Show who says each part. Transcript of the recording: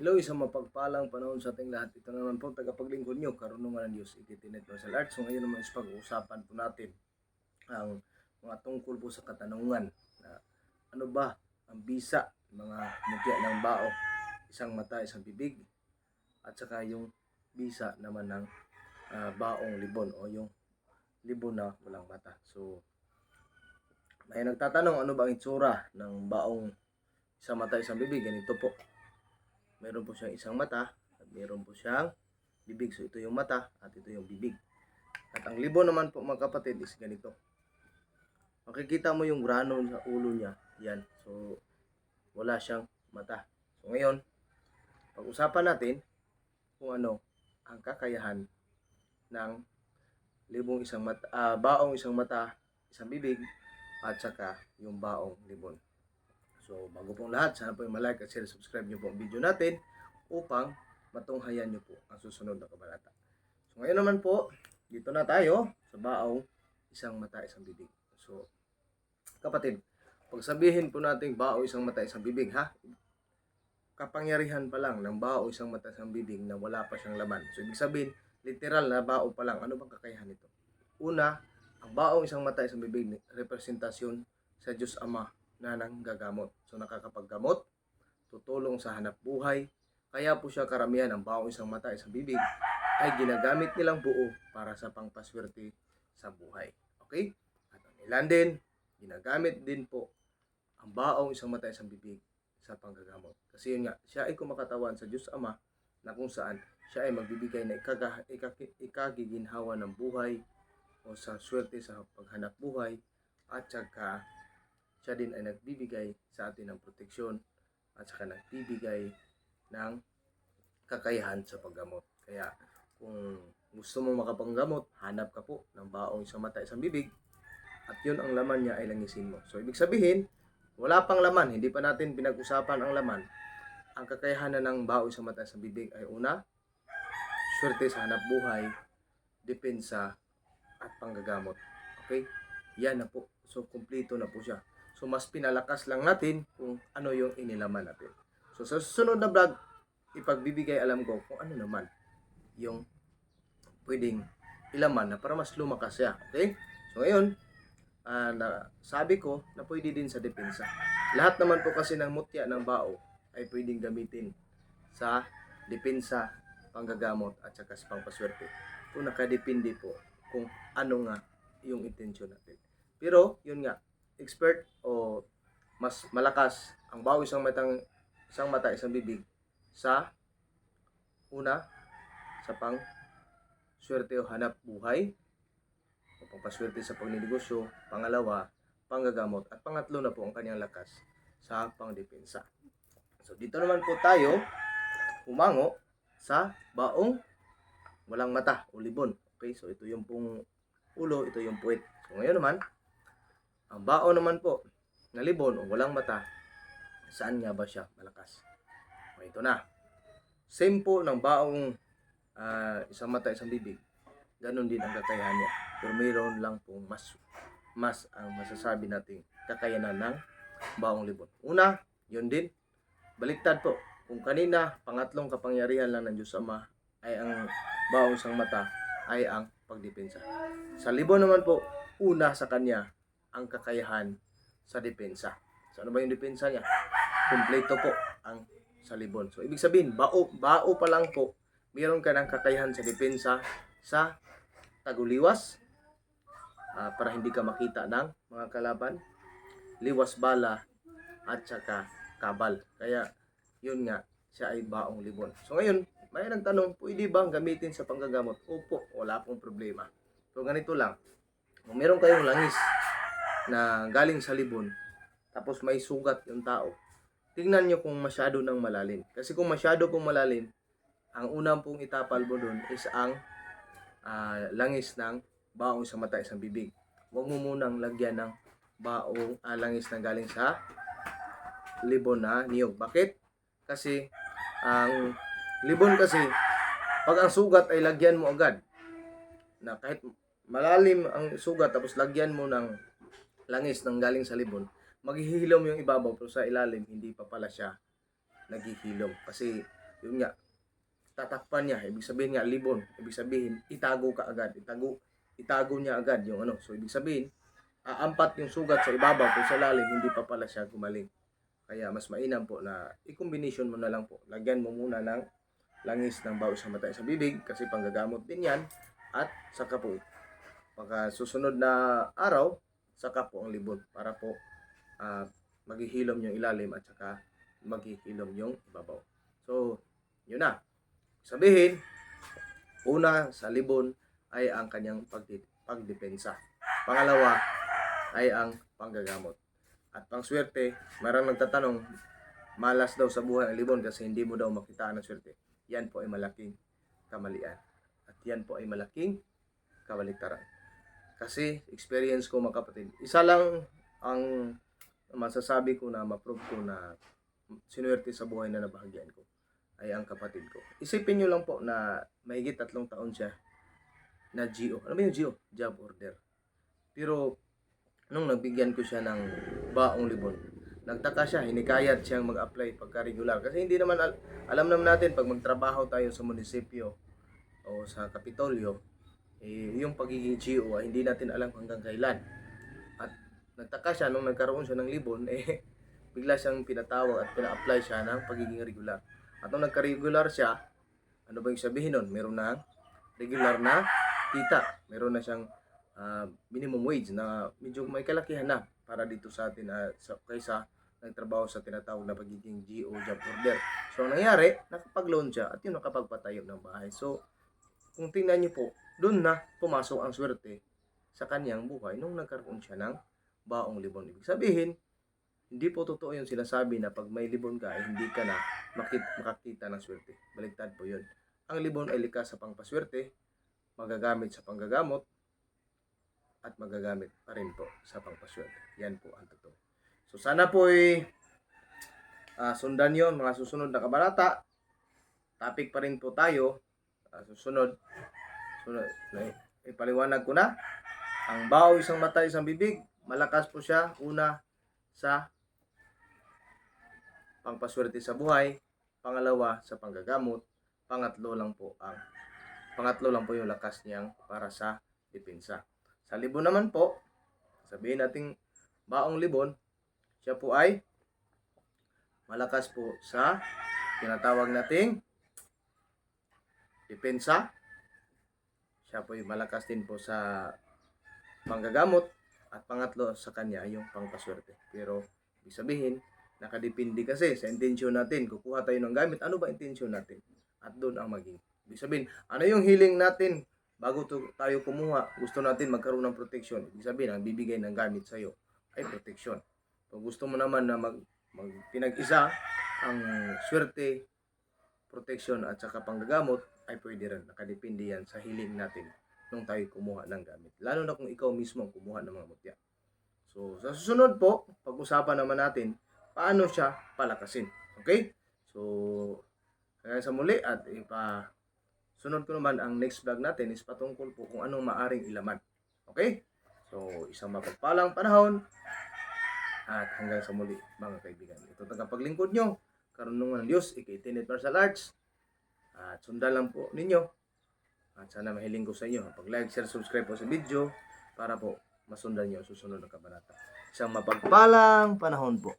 Speaker 1: Hello, isang mapagpalang panahon sa ating lahat. Ito naman po, tagapaglingkod nyo, karunungan ng Diyos, ikitinet martial arts. So ngayon naman is pag-uusapan po natin ang mga tungkol po sa katanungan na ano ba ang bisa, mga mutya ng bao, isang mata, isang bibig, at saka yung bisa naman ng ah, baong libon o yung libon na walang mata. So, may nagtatanong ano ba ang itsura ng baong isang mata, isang bibig. Ganito po meron po siyang isang mata at meron po siyang bibig. So ito yung mata at ito yung bibig. At ang libon naman po mga kapatid is ganito. Makikita mo yung grano sa ulo niya. Yan. So wala siyang mata. So ngayon, pag-usapan natin kung ano ang kakayahan ng libong isang mata, ah, baong isang mata, isang bibig, at saka yung baong libon. So, bago pong lahat, sana po yung malike at share, subscribe nyo po ang video natin upang matunghayan nyo po ang susunod na kabanata. So, ngayon naman po, dito na tayo sa baong isang mata, isang bibig. So, kapatid, pag sabihin po natin bao isang mata, isang bibig, ha? Kapangyarihan pa lang ng bao isang mata, isang bibig na wala pa siyang laman. So, ibig sabihin, literal na bao pa lang. Ano bang kakayahan nito? Una, ang baong isang mata, isang bibig, representasyon sa Diyos Ama na nanggagamot. So nakakapaggamot, tutulong sa hanap buhay. Kaya po siya karamihan ng baong isang mata, isang bibig ay ginagamit nilang buo para sa pangpaswerte sa buhay. Okay? At ang ilan din, ginagamit din po ang baong isang mata, isang bibig sa panggagamot. Kasi yun nga, siya ay kumakatawan sa Diyos Ama na kung saan siya ay magbibigay na ikaga, ikaki- ikagiginhawa ng buhay o sa swerte sa paghanap buhay at saka siya din ay nagbibigay sa atin ng proteksyon at saka nagbibigay ng kakayahan sa paggamot. Kaya kung gusto mo makapanggamot, hanap ka po ng baong isang mata, isang bibig at yun ang laman niya ay langisin mo. So ibig sabihin, wala pang laman, hindi pa natin pinag-usapan ang laman. Ang kakayahanan ng baong isang mata, isang bibig ay una, swerte sa hanap buhay, depensa at panggagamot. Okay? Yan na po. So, kumpleto na po siya. So, mas pinalakas lang natin kung ano yung inilaman natin. So, sa susunod na vlog, ipagbibigay alam ko kung ano naman yung pwedeng ilaman na para mas lumakas siya. Okay? So, ngayon, ah, na, sabi ko na pwede din sa depensa. Lahat naman po kasi ng mutya ng bao ay pwedeng gamitin sa depensa, panggagamot at saka sa pangpaswerte. So, nakadepende po kung ano nga yung intensyon natin. Pero, yun nga, expert o mas malakas ang bawi isang matang isang mata, isang bibig sa una sa pang swerte o hanap buhay o pangpaswerte sa pagninegosyo, pangalawa, panggagamot at pangatlo na po ang kanyang lakas sa pangdepensa. So dito naman po tayo umango sa baong walang mata o libon. Okay, so ito yung pong ulo, ito yung puwet. So ngayon naman, ang bao naman po na libon o walang mata, saan nga ba siya malakas? O ito na. Same po ng baong ah, isang mata, isang bibig. Ganon din ang kakayahan niya. Pero mayroon lang pong mas mas ang masasabi nating kakayanan ng baong libon. Una, yun din. Baliktad po. Kung kanina, pangatlong kapangyarihan lang ng Diyos Ama ay ang baong isang mata ay ang pagdepensa. Sa libon naman po, una sa kanya ang kakayahan sa depensa. So ano ba yung depensa niya? Kompleto po ang sa libon. So ibig sabihin, bao, bao pa lang po, meron ka ng kakayahan sa depensa sa taguliwas ah, para hindi ka makita ng mga kalaban, liwas bala at saka kabal. Kaya yun nga, siya ay baong libon. So ngayon, may nagtanong, pwede bang gamitin sa panggagamot? Opo, wala pong problema. So ganito lang, kung meron kayong langis na galing sa libon, tapos may sugat yung tao, tingnan nyo kung masyado nang malalim. Kasi kung masyado pong malalim, ang unang pong itapal mo doon is ang ah, langis ng baong sa mata, isang bibig. Huwag mo munang lagyan ng baong ah, langis na galing sa libon na niyog. Bakit? Kasi ang libon kasi, pag ang sugat ay lagyan mo agad, na kahit malalim ang sugat tapos lagyan mo ng langis ng galing sa libon, maghihilom yung ibabaw pero sa ilalim hindi pa pala siya naghihilom kasi yun nga, tatakpan niya. Ibig sabihin nga, libon. Ibig sabihin, itago ka agad. Itago, itago niya agad yung ano. So, ibig sabihin, aampat yung sugat sa ibabaw kung sa lalim, hindi pa pala siya gumaling. Kaya mas mainam po na i-combination mo na lang po. Lagyan mo muna ng langis ng bawis sa mata sa bibig kasi panggagamot din yan. At saka po, pagka susunod na araw, saka po ang libon para po ah, maghihilom yung ilalim at saka maghihilom yung ibabaw. So, yun na. Sabihin, una sa libon ay ang kanyang pagdepensa. Pangalawa ay ang panggagamot. At pangswerte, marang nagtatanong, malas daw sa buhay ang libon kasi hindi mo daw makitaan ng swerte. Yan po ay malaking kamalian. At yan po ay malaking kabaliktaran. Kasi experience ko mga kapatid, isa lang ang masasabi ko na ma-prove ko na sinuwerte sa buhay na nabahagyan ko ay ang kapatid ko. Isipin nyo lang po na mahigit tatlong taon siya na GO. Ano ba yung GO? Job order. Pero nung nagbigyan ko siya ng baong libon, nagtaka siya, hinikayat siyang mag-apply pagka regular. Kasi hindi naman, al- alam naman natin, pag magtrabaho tayo sa munisipyo o sa kapitolyo, eh, yung pagiging GO ay hindi natin alam hanggang kailan. At nagtaka siya nung nagkaroon siya ng libon, eh, bigla siyang pinatawag at pina-apply siya ng pagiging regular. At nung nagka-regular siya, ano ba yung sabihin nun? Meron na regular na kita. Meron na siyang ah, minimum wage na medyo may kalakihan na para dito sa atin na sa, kaysa nagtrabaho sa tinatawag na pagiging GO job order. So, ang nangyari, nakapag-loan siya at yun nakapagpatayo ng bahay. So, kung tingnan niyo po, doon na pumasok ang swerte sa kanyang buhay nung nagkaroon siya ng baong libon. Ibig sabihin, hindi po totoo yung sinasabi na pag may libon ka, ay hindi ka na makit, makakita ng swerte. Baliktad po yun. Ang libon ay likas sa pangpaswerte, magagamit sa panggagamot, at magagamit pa rin po sa pangpaswerte. Yan po ang totoo. So sana po ay ah, sundan yon mga susunod na kabanata. Topic pa rin po tayo. Ah, susunod. Sunod, na- ipaliwanag ko na. Ang baw, isang mata, isang bibig. Malakas po siya. Una sa pangpaswerte sa buhay. Pangalawa sa panggagamot. Pangatlo lang po ang pangatlo lang po yung lakas niyang para sa depensa. Sa libon naman po, sabihin nating baong libon, siya po ay malakas po sa tinatawag nating depensa. Siya po ay malakas din po sa panggagamot at pangatlo sa kanya yung pangpaswerte. Pero ibig sabihin, nakadepende kasi sa intensyon natin. Kukuha tayo ng gamit, ano ba intensyon natin? At doon ang maging. Ibig sabihin, ano yung healing natin bago tayo kumuha, gusto natin magkaroon ng protection. Ibig sabihin, ang bibigay ng gamit sa'yo ay protection. Kung gusto mo naman na mag, mag pinag-isa ang swerte, protection at saka panggagamot, ay pwede rin. Nakadepende yan sa healing natin nung tayo kumuha ng gamit. Lalo na kung ikaw mismo ang kumuha ng mga mutya. So, sa susunod po, pag-usapan naman natin paano siya palakasin. Okay? So, hanggang sa muli at ipa sunod ko naman ang next vlog natin is patungkol po kung anong maaring ilaman. Okay? So, isang mapagpalang panahon at hanggang sa muli mga kaibigan. Ito tagapaglingkod nyo, karunungan ng Diyos, ikaitinit martial arts. At sundan lang po ninyo. At sana mahiling ko sa inyo. Pag-like, share, subscribe po sa video para po masundan nyo susunod na kabanata. Isang mapagpalang panahon po.